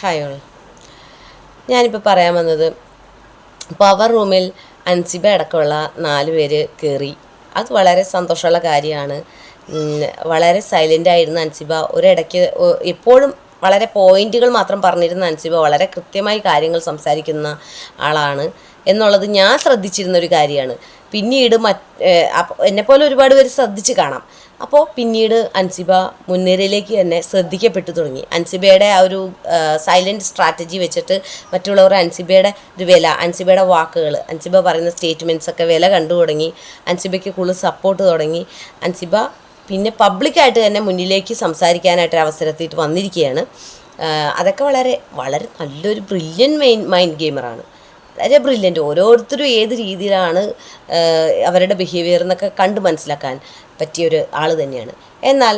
Hi all ഞാനിപ്പോൾ പറയാൻ വന്നത് പവർ റൂമിൽ അൻസിബ അടക്കമുള്ള നാല് പേര് കയറി അത് വളരെ സന്തോഷമുള്ള കാര്യമാണ്. വളരെ സൈലന്റ് ആയിരുന്ന അൻസിബ ഒരിടയ്ക്ക് എപ്പോഴും വളരെ പോയിന്റുകൾ മാത്രം പറഞ്ഞിരുന്ന അൻസിബ വളരെ കൃത്യമായി കാര്യങ്ങൾ സംസാരിക്കുന്ന ആളാണ് എന്നുള്ളത് ഞാൻ ശ്രദ്ധിച്ചിരുന്ന ഒരു കാര്യമാണ്. പിന്നീട് മറ്റ് എന്നെപ്പോലെ ഒരുപാട് പേര് ശ്രദ്ധിച്ച് കാണാം. അപ്പോൾ പിന്നീട് അൻസിബ മുൻനിരയിലേക്ക് തന്നെ ശ്രദ്ധിക്കപ്പെട്ടു തുടങ്ങി. അൻസിബയുടെ ആ ഒരു സൈലന്റ് സ്ട്രാറ്റജി വെച്ചിട്ട് മറ്റുള്ളവർ അൻസിബയുടെ ഒരു വില അൻസിബയുടെ വാക്കുകൾ അൻസിബ പറയുന്ന സ്റ്റേറ്റ്മെന്റ്സ് ഒക്കെ വില കണ്ടു തുടങ്ങി. അൻസിബയ്ക്ക് കൂടുതൽ സപ്പോർട്ട് തുടങ്ങി. അൻസിബ പിന്നെ പബ്ലിക്കായിട്ട് തന്നെ മുന്നിലേക്ക് സംസാരിക്കാനായിട്ട് അവസരത്തിട്ട് വന്നിരിക്കുകയാണ്. അതൊക്കെ വളരെ വളരെ നല്ലൊരു ബ്രില്യൻ മൈൻ മൈൻഡ് ഗെയിമറാണ് വളരെ ബ്രില്യന്റ് ഓരോരുത്തരും ഏത് രീതിയിലാണ് അവരുടെ ബിഹേവിയർ എന്നൊക്കെ കണ്ട് മനസ്സിലാക്കാൻ പറ്റിയൊരു ആൾ തന്നെയാണ്. എന്നാൽ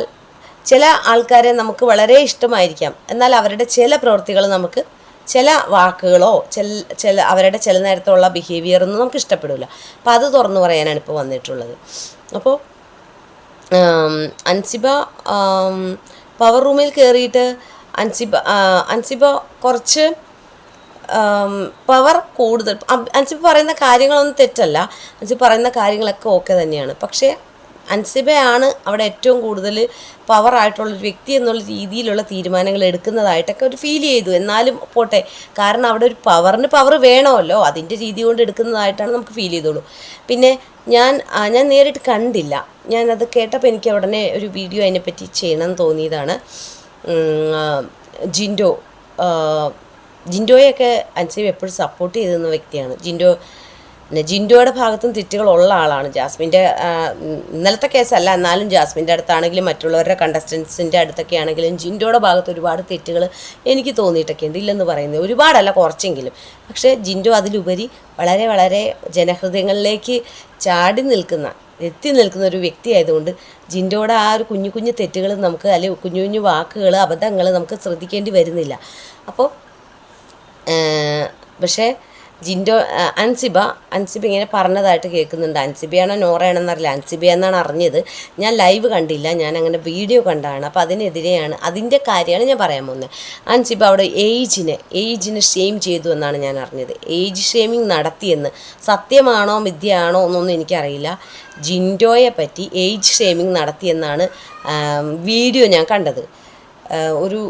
ചില ആൾക്കാരെ നമുക്ക് വളരെ ഇഷ്ടമായിരിക്കാം. എന്നാൽ അവരുടെ ചില പ്രവൃത്തികൾ നമുക്ക് ചില വാക്കുകളോ ചില ചില അവരുടെ ചില നേരത്തുള്ള ബിഹേവിയറൊന്നും നമുക്ക് ഇഷ്ടപ്പെടില്ല അപ്പോൾ അത് തുറന്നു പറയാനാണ് ഇപ്പോൾ വന്നിട്ടുള്ളത്. അപ്പോൾ അൻസിബ പവർ റൂമിൽ കയറിയിട്ട് അൻസിബ അൻസിബ കുറച്ച് പവർ കൂടുതൽ അൻസിബ പറയുന്ന കാര്യങ്ങളൊന്നും തെറ്റല്ല. അൻസിബ പറയുന്ന കാര്യങ്ങളൊക്കെ ഓക്കെ തന്നെയാണ്. പക്ഷേ അൻസിബയാണ് അവിടെ ഏറ്റവും കൂടുതൽ പവർ ആയിട്ടുള്ളൊരു വ്യക്തി എന്നുള്ള രീതിയിലുള്ള തീരുമാനങ്ങൾ എടുക്കുന്നതായിട്ടൊക്കെ ഒരു ഫീൽ ചെയ്തു. എന്നാലും പോട്ടെ കാരണം അവിടെ ഒരു പവറിന് പവർ വേണമല്ലോ. അതിന്റെ രീതി കൊണ്ട് എടുക്കുന്നതായിട്ടാണ് നമുക്ക് ഫീൽ ചെയ്തോളൂ പിന്നെ ഞാൻ ഞാൻ നേരിട്ട് കണ്ടില്ല. ഞാനത് കേട്ടപ്പോൾ എനിക്ക് ഉടനെ ഒരു വീഡിയോ അതിനെപ്പറ്റി ചെയ്യണമെന്ന് തോന്നിയതാണ്. ജിൻഡോ ജിൻഡോയൊക്കെ അൻസീബ് എപ്പോഴും സപ്പോർട്ട് ചെയ്തിരുന്ന വ്യക്തിയാണ്. ജിൻഡോ ജിൻഡോയുടെ ഭാഗത്തും തെറ്റുകൾ ഉള്ള ആളാണ്. ജാസ്മിന്റെ ഇന്നലത്തെ കേസല്ല എന്നാലും ജാസ്മിന്റെ അടുത്താണെങ്കിലും മറ്റുള്ളവരുടെ കണ്ടസ്റ്റൻസിന്റെ അടുത്തൊക്കെ ആണെങ്കിലും ജിൻഡോയുടെ ഭാഗത്ത് ഒരുപാട് തെറ്റുകൾ എനിക്ക് തോന്നിയിട്ടൊക്കെ ഉണ്ട്. ഇല്ലെന്ന് പറയുന്നത് ഒരുപാടല്ല കുറച്ചെങ്കിലും. പക്ഷേ ജിൻഡോ അതിലുപരി വളരെ വളരെ ജനഹൃദയങ്ങളിലേക്ക് ചാടി നിൽക്കുന്ന എത്തി നിൽക്കുന്ന ഒരു വ്യക്തി ആയതുകൊണ്ട് ജിൻഡോയുടെ ആ ഒരു കുഞ്ഞു കുഞ്ഞു തെറ്റുകൾ നമുക്ക് അല്ലെങ്കിൽ കുഞ്ഞു കുഞ്ഞു വാക്കുകൾ അബദ്ധങ്ങൾ നമുക്ക് ശ്രദ്ധിക്കേണ്ടി വരുന്നില്ല. അപ്പോൾ പക്ഷേ ജിൻഡോ അൻസിബ അൻസിബ ഇങ്ങനെ പറഞ്ഞതായിട്ട് കേൾക്കുന്നുണ്ട്. അൻസിബയാണോ നോറയാണെന്നറിയില്ല. അൻസിബ എന്നാണ് അറിഞ്ഞത്. ഞാൻ ലൈവ് കണ്ടില്ല. ഞാൻ അങ്ങനെ വീഡിയോ കണ്ടാണ് അപ്പോൾ അതിനെതിരെയാണ് അതിന്റെ കാര്യമാണ് ഞാൻ പറയാൻ പോകുന്നത്. അൻസിബ അവിടെ ഏജിനെ ഏജിനെ ഷെയിം ചെയ്തു എന്നാണ് ഞാൻ അറിഞ്ഞത്. ഏജ് ഷെയിമിങ് നടത്തിയെന്ന്. സത്യമാണോ മിഥ്യയാണോ എന്നൊന്നും എനിക്കറിയില്ല. ജിൻഡോയെ പറ്റി ഏജ് ഷെയിമിങ് നടത്തിയെന്നാണ് വീഡിയോ ഞാൻ കണ്ടത്. ഒരു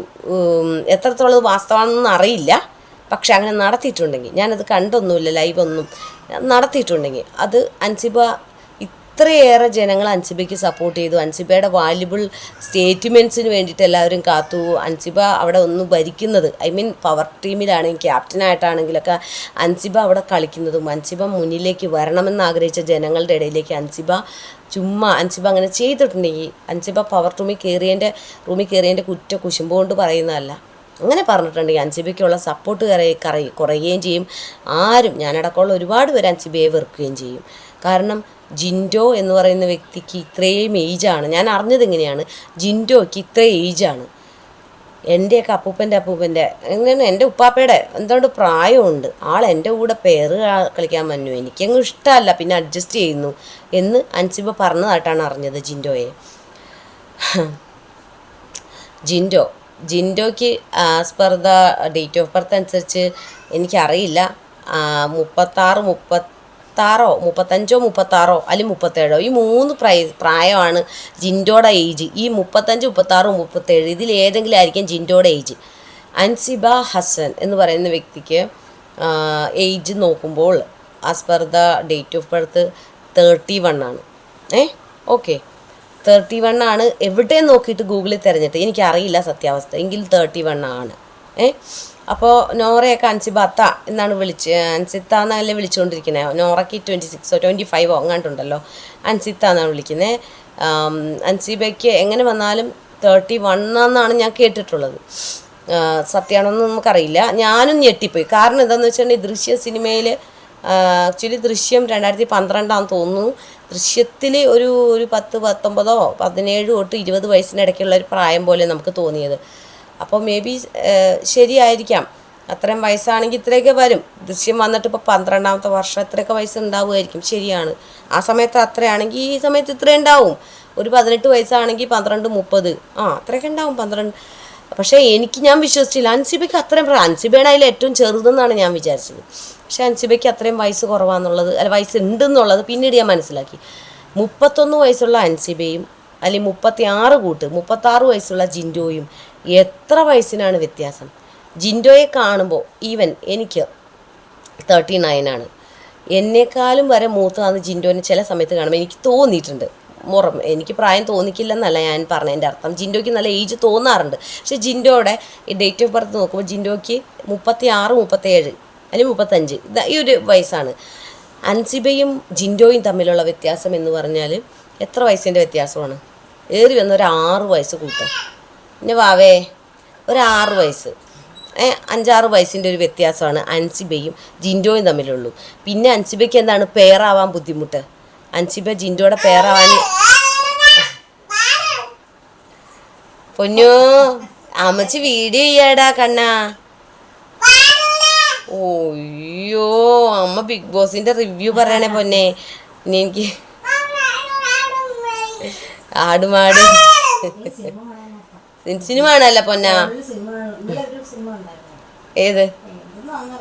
എത്രത്തോളം വാസ്തവമാണെന്ന് അറിയില്ല. പക്ഷെ അങ്ങനെ നടത്തിയിട്ടുണ്ടെങ്കിൽ ഞാനത് കണ്ടൊന്നുമില്ല ലൈവൊന്നും നടത്തിയിട്ടുണ്ടെങ്കിൽ അത് അൻസിബ ഇത്രയേറെ ജനങ്ങൾ അൻസിബയ്ക്ക് സപ്പോർട്ട് ചെയ്തു. അൻസിബയുടെ വാല്യുബിൾ സ്റ്റേറ്റ്മെന്റ്സിന് വേണ്ടിയിട്ട് എല്ലാവരും കാത്തു. അൻസിബ അവിടെ ഒന്ന് ഭരിക്കുന്നത് ഐ മീൻ പവർ ടീമിലാണെങ്കിൽ ക്യാപ്റ്റനായിട്ടാണെങ്കിലൊക്കെ അൻസിബ അവിടെ കളിക്കുന്നതും അൻസിബ മുന്നിലേക്ക് വരണമെന്ന് ആഗ്രഹിച്ച ജനങ്ങളുടെ ഇടയിലേക്ക് അൻസിബ ചുമ്മാ അൻസിബ അങ്ങനെ ചെയ്തിട്ടുണ്ടെങ്കിൽ അൻസിബ പവർ റൂമിൽ കയറിയതിന്റെ റൂമിൽ കയറിയതിന്റെ കുറ്റ കുശുമ്പ് കൊണ്ട് പറയുന്നതല്ല. അങ്ങനെ പറഞ്ഞിട്ടുണ്ടെങ്കിൽ അൻസിബയ്ക്കുള്ള സപ്പോർട്ട് കറി കറി കുറയുകയും ചെയ്യും. ആരും ഞാനടക്കമുള്ള ഒരുപാട് പേര് അൻസിബയെ വെറുക്കുകയും ചെയ്യും. കാരണം ജിൻഡോ എന്ന് പറയുന്ന വ്യക്തിക്ക് ഇത്രയും ഏജാണ് ഞാൻ അറിഞ്ഞത് എങ്ങനെയാണ് ജിൻഡോയ്ക്ക് ഇത്ര ഏജാണ് എന്റെയൊക്കെ അപ്പൂപ്പന്റെ അപ്പൂപ്പന്റെ എങ്ങനെ എന്റെ ഉപ്പാപ്പയുടെ എന്തുകൊണ്ട് പ്രായമുണ്ട്? ആൾ എന്റെ കൂടെ പേര് കളിക്കാൻ വന്നു. എനിക്കങ്ങ് ഇഷ്ടമല്ല പിന്നെ അഡ്ജസ്റ്റ് ചെയ്യുന്നു എന്ന് അൻസിബ പറഞ്ഞതായിട്ടാണ് അറിഞ്ഞത് ജിൻഡോയെ. Jinto ജിൻഡോയ്ക്ക് as per the date of birth അനുസരിച്ച് എനിക്കറിയില്ല. മുപ്പത്താറ് മുപ്പത്താറോ മുപ്പത്തഞ്ചോ മുപ്പത്താറോ അല്ലെങ്കിൽ മുപ്പത്തേഴോ ഈ മൂന്ന് പ്രൈ പ്രായമാണ് ജിൻഡോയുടെ ഏജ്. ഈ മുപ്പത്തഞ്ച് മുപ്പത്താറ് മുപ്പത്തേഴ് ഇതിൽ ഏതെങ്കിലും ആയിരിക്കും ജിൻഡോയുടെ ഏജ്. അൻസിബ ഹസൻ എന്ന് പറയുന്ന വ്യക്തിക്ക് ഏജ് നോക്കുമ്പോൾ as per the date of birth thirty one ആണ്. ഏ? ഓക്കെ. തേർട്ടി വൺ ആണ് എവിടെ നോക്കിയിട്ട് ഗൂഗിളിൽ തിരഞ്ഞിട്ട്. എനിക്കറിയില്ല സത്യാവസ്ഥ. എങ്കിൽ തേർട്ടി വൺ ആണ്. ഏ? അപ്പോൾ നോറയൊക്കെ അൻസിബത്ത എന്നാണ് വിളിച്ച് അൻസിത്ത എന്നല്ലേ വിളിച്ചുകൊണ്ടിരിക്കുന്നത് നോറയ്ക്ക് ട്വന്റി സിക്സോ ട്വന്റി ഫൈവോ അങ്ങാണ്ടുണ്ടല്ലോ അൻസിത്ത എന്നാണ് വിളിക്കുന്നത് അൻസിബയ്ക്ക് എങ്ങനെ വന്നാലും തേർട്ടി വൺ എന്നാണ് ഞാൻ കേട്ടിട്ടുള്ളത്. സത്യമാണെന്ന് നമുക്കറിയില്ല. ഞാനും ഞെട്ടിപ്പോയി. കാരണം എന്താണെന്ന് വെച്ചിട്ടുണ്ടെങ്കിൽ ദൃശ്യ സിനിമയിൽ ആക്ച്വലി ദൃശ്യം രണ്ടായിരത്തി പന്ത്രണ്ടാന്ന് തോന്നുന്നു. ദൃശ്യത്തിൽ ഒരു ഒരു പത്ത് പത്തൊമ്പതോ പതിനേഴ് തൊട്ട് ഇരുപത് വയസ്സിനിടയ്ക്കുള്ള ഒരു പ്രായം പോലെ നമുക്ക് തോന്നിയത്. അപ്പോൾ മേ ബി ശരിയായിരിക്കാം. അത്രയും വയസ്സാണെങ്കിൽ ഇത്രയൊക്കെ വരും. ദൃശ്യം വന്നിട്ട് ഇപ്പോൾ പന്ത്രണ്ടാമത്തെ വർഷം ഇത്രയൊക്കെ വയസ്സ് ഉണ്ടാവുമായിരിക്കും ശരിയാണ്. ആ സമയത്ത് അത്രയാണെങ്കിൽ ഈ സമയത്ത് ഇത്രയും ഉണ്ടാവും. ഒരു പതിനെട്ട് വയസ്സാണെങ്കിൽ പന്ത്രണ്ട് മുപ്പത്. ആ അത്രയൊക്കെ ഉണ്ടാവും. പന്ത്രണ്ട് പക്ഷേ എനിക്ക് ഞാൻ വിശ്വസിച്ചില്ല. അൻസിബയ്ക്ക് അത്രയും അൻസിബയാണ് അതിൽ ഏറ്റവും ചെറുതെന്നാണ് ഞാൻ വിചാരിച്ചത്. പക്ഷേ അൻസിബയ്ക്ക് അത്രയും വയസ്സ് കുറവാന്നുള്ളത് അല്ല വയസ്സ് ഉണ്ടെന്നുള്ളത് പിന്നീട് ഞാൻ മനസ്സിലാക്കി. മുപ്പത്തൊന്ന് വയസ്സുള്ള അൻസിബയും അല്ലെങ്കിൽ മുപ്പത്തി ആറ് കൂട്ട് മുപ്പത്താറ് വയസ്സുള്ള ജിൻഡോയും എത്ര വയസ്സിനാണ് വ്യത്യാസം? ജിൻഡോയെ കാണുമ്പോൾ ഈവൻ എനിക്ക് തേർട്ടി നയനാണ്. എന്നെക്കാളും വരെ മൂത്തതാണ് ജിൻഡോനെ ചില സമയത്ത് കാണുമ്പോൾ എനിക്ക് തോന്നിയിട്ടുണ്ട്. മുറം. എനിക്ക് പ്രായം തോന്നിക്കില്ലെന്നല്ല ഞാൻ പറഞ്ഞതിന്റെ അർത്ഥം ജിൻഡോയ്ക്ക് നല്ല ഏജ് തോന്നാറുണ്ട്. പക്ഷേ ജിൻഡോയുടെ ഡേറ്റ് ഓഫ് ബർത്ത് നോക്കുമ്പോൾ ജിൻഡോയ്ക്ക് മുപ്പത്തി ആറ് മുപ്പത്തേഴ് അല്ലെങ്കിൽ മുപ്പത്തഞ്ച്. ഈ ഒരു വയസ്സാണ്. അൻസിബയും ജിൻഡോയും തമ്മിലുള്ള വ്യത്യാസം എന്ന് പറഞ്ഞാൽ എത്ര വയസ്സിന്റെ വ്യത്യാസമാണ്? ഏറി വന്ന ഒരു ആറ് വയസ്സ് കൂട്ടാം. പിന്നെ വാവേ ഒരു ആറ് വയസ്സ്. അഞ്ചാറ് വയസ്സിന്റെ ഒരു വ്യത്യാസമാണ് അൻസിബയും ജിൻഡോയും തമ്മിലുള്ളൂ. പിന്നെ അൻസിബയ്ക്ക് എന്താണ്? പേറാവാൻ ബുദ്ധിമുട്ട്. അൻസിബ ജിൻഡോടെ പേറാവാൻ പൊന്നു അമ്മച്ചി വീഡിയോ ചെയ്യാടാ കണ്ണാ. ഓയ്യോ അമ്മ ബിഗ് ബോസിന്റെ റിവ്യൂ പറയണേ പൊന്നെ. ഇനി എനിക്ക് ആടുമാട്. സിനിമ ആണല്ല പൊന്ന. ഏത്? എന്തെന്നാണെന്ന്